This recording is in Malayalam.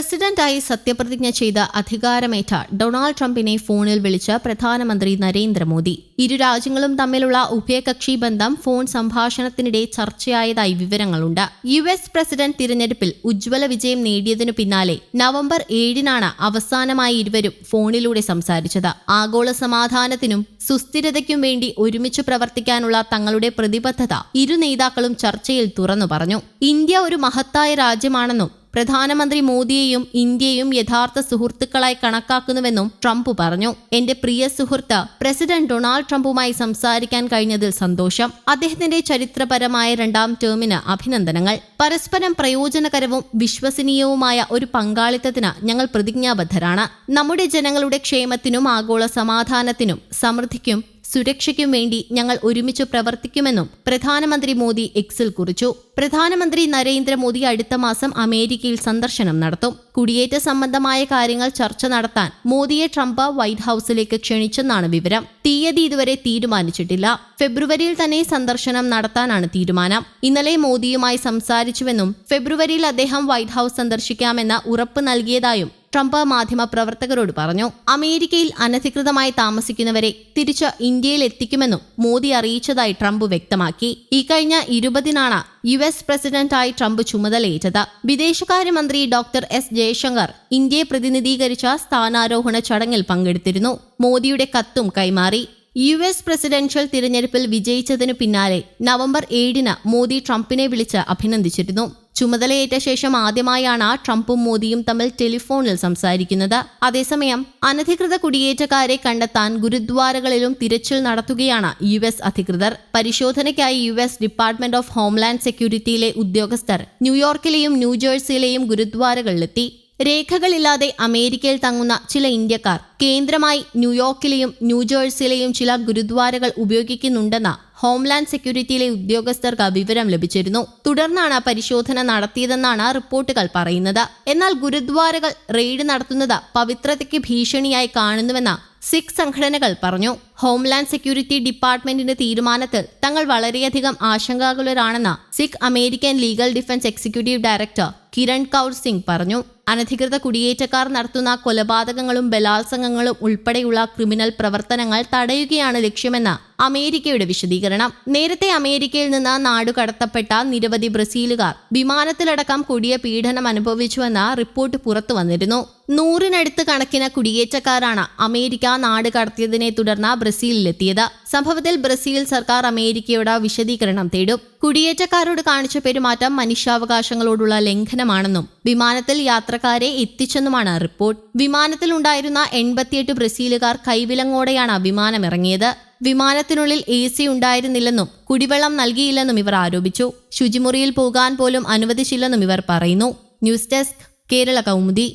പ്രസിഡന്റായി സത്യപ്രതിജ്ഞ ചെയ്ത അധികാരമേറ്റ ഡൊണാൾഡ് ട്രംപിനെ ഫോണിൽ വിളിച്ച് പ്രധാനമന്ത്രി നരേന്ദ്രമോദി. ഇരു രാജ്യങ്ങളും തമ്മിലുള്ള ഉഭയകക്ഷി ബന്ധം ഫോൺ സംഭാഷണത്തിനിടെ ചർച്ചയായതായി വിവരങ്ങളുണ്ട്. യു എസ് പ്രസിഡന്റ് തിരഞ്ഞെടുപ്പിൽ ഉജ്ജ്വല വിജയം നേടിയതിനു പിന്നാലെ നവംബർ ഏഴിനാണ് അവസാനമായി ഇരുവരും ഫോണിലൂടെ സംസാരിച്ചത്. ആഗോള സമാധാനത്തിനും സുസ്ഥിരതയ്ക്കും വേണ്ടി ഒരുമിച്ച് പ്രവർത്തിക്കാനുള്ള തങ്ങളുടെ പ്രതിബദ്ധത ഇരു നേതാക്കളും ചർച്ചയിൽ തുറന്നു പറഞ്ഞു. ഇന്ത്യ ഒരു മഹത്തായ രാജ്യമാണെന്നും പ്രധാനമന്ത്രി മോദിയെയും ഇന്ത്യയും യഥാർത്ഥ സുഹൃത്തുക്കളായി കണക്കാക്കുന്നുവെന്നും ട്രംപ് പറഞ്ഞു. എന്റെ പ്രിയ സുഹൃത്ത് പ്രസിഡന്റ് ഡൊണാൾഡ് ട്രംപുമായി സംസാരിക്കാൻ കഴിഞ്ഞതിൽ സന്തോഷം. അദ്ദേഹത്തിന്റെ ചരിത്രപരമായ രണ്ടാം ടേമിന് അഭിനന്ദനങ്ങൾ. പരസ്പരം പ്രയോജനകരവും വിശ്വസനീയവുമായ ഒരു പങ്കാളിത്തത്തിന് ഞങ്ങൾ പ്രതിജ്ഞാബദ്ധരാണ്. നമ്മുടെ ജനങ്ങളുടെ ക്ഷേമത്തിനും ആഗോള സമാധാനത്തിനും സമൃദ്ധിക്കും സുരക്ഷയ്ക്കും വേണ്ടി ഞങ്ങൾ ഒരുമിച്ച് പ്രവർത്തിക്കുമെന്നും പ്രധാനമന്ത്രി മോദി എക്സിൽ കുറിച്ചു. പ്രധാനമന്ത്രി നരേന്ദ്രമോദി അടുത്ത മാസം അമേരിക്കയിൽ സന്ദർശനം നടത്തും. കുടിയേറ്റ സംബന്ധമായ കാര്യങ്ങൾ ചർച്ച നടത്താൻ മോദിയെ ട്രംപ് വൈറ്റ് ഹൌസിലേക്ക് ക്ഷണിച്ചെന്നാണ് വിവരം. തീയതി ഇതുവരെ തീരുമാനിച്ചിട്ടില്ല. ഫെബ്രുവരിയിൽ തന്നെ സന്ദർശനം നടത്താനാണ് തീരുമാനം. ഇന്നലെ മോദിയുമായി സംസാരിച്ചുവെന്നും ഫെബ്രുവരിയിൽ അദ്ദേഹം വൈറ്റ് ഹൌസ് സന്ദർശിക്കാമെന്ന ഉറപ്പ് നൽകിയതായും ട്രംപ് മാധ്യമപ്രവർത്തകരോട് പറഞ്ഞു അമേരിക്കയിൽ അനധികൃതമായി താമസിക്കുന്നവരെ തിരിച്ച് ഇന്ത്യയിൽ എത്തിക്കുമെന്നും മോദി അറിയിച്ചതായി ട്രംപ് വ്യക്തമാക്കി. ഇക്കഴിഞ്ഞ കഴിഞ്ഞ ഇരുപതിനാണ് യു എസ് പ്രസിഡന്റായി ട്രംപ് ചുമതലയേറ്റത്. വിദേശകാര്യമന്ത്രി ഡോക്ടർ എസ്. ജയശങ്കർ ഇന്ത്യയെ പ്രതിനിധീകരിച്ച സ്ഥാനാരോഹണ ചടങ്ങിൽ പങ്കെടുത്തിരുന്നു. മോദിയുടെ കത്തും കൈമാറി. യു എസ് പ്രസിഡൻഷ്യൽ തിരഞ്ഞെടുപ്പിൽ വിജയിച്ചതിനു പിന്നാലെ നവംബർ ഏഴിന് മോദി ട്രംപിനെ വിളിച്ച് അഭിനന്ദിച്ചിരുന്നു. ചുമതലയേറ്റ ശേഷം ആദ്യമായാണ് ട്രംപും മോദിയും തമ്മിൽ ടെലിഫോണിൽ സംസാരിക്കുന്നത്. അതേസമയം അനധികൃത കുടിയേറ്റക്കാരെ കണ്ടെത്താൻ ഗുരുദ്വാരകളിലും തിരച്ചിൽ നടത്തുകയാണ് യു എസ് അധികൃതർ. പരിശോധനയ്ക്കായി U S department of homeland സെക്യൂരിറ്റിയിലെ ഉദ്യോഗസ്ഥർ ന്യൂയോർക്കിലെയും ന്യൂജേഴ്സിയിലെയും ഗുരുദ്വാരകളിലെത്തി. രേഖകളില്ലാതെ അമേരിക്കയിൽ തങ്ങുന്ന ചില ഇന്ത്യക്കാർ കേന്ദ്രമായി ന്യൂയോർക്കിലെയും ന്യൂജേഴ്സിയിലെയും ചില ഗുരുദ്വാരകൾ ഉപയോഗിക്കുന്നുണ്ടെന്ന് ഹോംലാൻഡ് സെക്യൂരിറ്റിയിലെ ഉദ്യോഗസ്ഥർക്ക് വിവരം ലഭിച്ചിരുന്നു. തുടർന്നാണ് പരിശോധന നടത്തിയതെന്നാണ് റിപ്പോർട്ടുകൾ പറയുന്നത്. എന്നാൽ ഗുരുദ്വാരകൾ റെയ്ഡ് നടത്തുന്നത് പവിത്രതയ്ക്ക് ഭീഷണിയായി കാണുന്നുവെന്ന് സിഖ് സംഘടനകൾ പറഞ്ഞു. ഹോംലാൻഡ് സെക്യൂരിറ്റി ഡിപ്പാർട്ട്മെന്റിന്റെ തീരുമാനത്തിൽ തങ്ങൾ വളരെയധികം ആശങ്കാകുലരാണെന്ന് Sikh American legal defence executive director Kiran Kaur Singh പറഞ്ഞു. അനധികൃത കുടിയേറ്റക്കാർ നടത്തുന്ന കൊലപാതകങ്ങളും ബലാത്സംഗങ്ങളും ഉൾപ്പെടെയുള്ള ക്രിമിനൽ പ്രവർത്തനങ്ങൾ തടയുകയാണ് ലക്ഷ്യമെന്ന് അമേരിക്കയുടെ വിശദീകരണം. നേരത്തെ അമേരിക്കയിൽ നിന്ന് നാടുകടത്തപ്പെട്ട നിരവധി ബ്രസീലുകാർ വിമാനത്തിലടക്കം കൊടിയ പീഡനം അനുഭവിച്ചുവെന്ന റിപ്പോർട്ട് പുറത്തു വന്നിരുന്നു. നൂറിനടുത്ത് കണക്കിന് കുടിയേറ്റക്കാരാണ് അമേരിക്ക നാട് കടത്തിയതിനെ തുടർന്ന് ബ്രസീലിലെത്തിയത്. സംഭവത്തിൽ ബ്രസീൽ സർക്കാർ അമേരിക്കയോട് വിശദീകരണം തേടും. കുടിയേറ്റക്കാരോട് കാണിച്ച പെരുമാറ്റം മനുഷ്യാവകാശങ്ങളോടുള്ള ലംഘനമാണെന്നും വിമാനത്തിൽ യാത്രക്കാരെ എത്തിച്ചെന്നുമാണ് റിപ്പോർട്ട്. വിമാനത്തിൽ ഉണ്ടായിരുന്ന എൺപത്തിയെട്ട് ബ്രസീലുകാർ കൈവിലങ്ങോടെയാണ് വിമാനമിറങ്ങിയത്. വിമാനത്തിനുള്ളിൽ എ സി ഉണ്ടായിരുന്നില്ലെന്നും കുടിവെള്ളം നൽകിയില്ലെന്നും ഇവർ ആരോപിച്ചു. ശുചിമുറിയിൽ പോകാൻ പോലും അനുവദിച്ചില്ലെന്നും ഇവർ പറയുന്നു. News desk Kerala Kaumudi.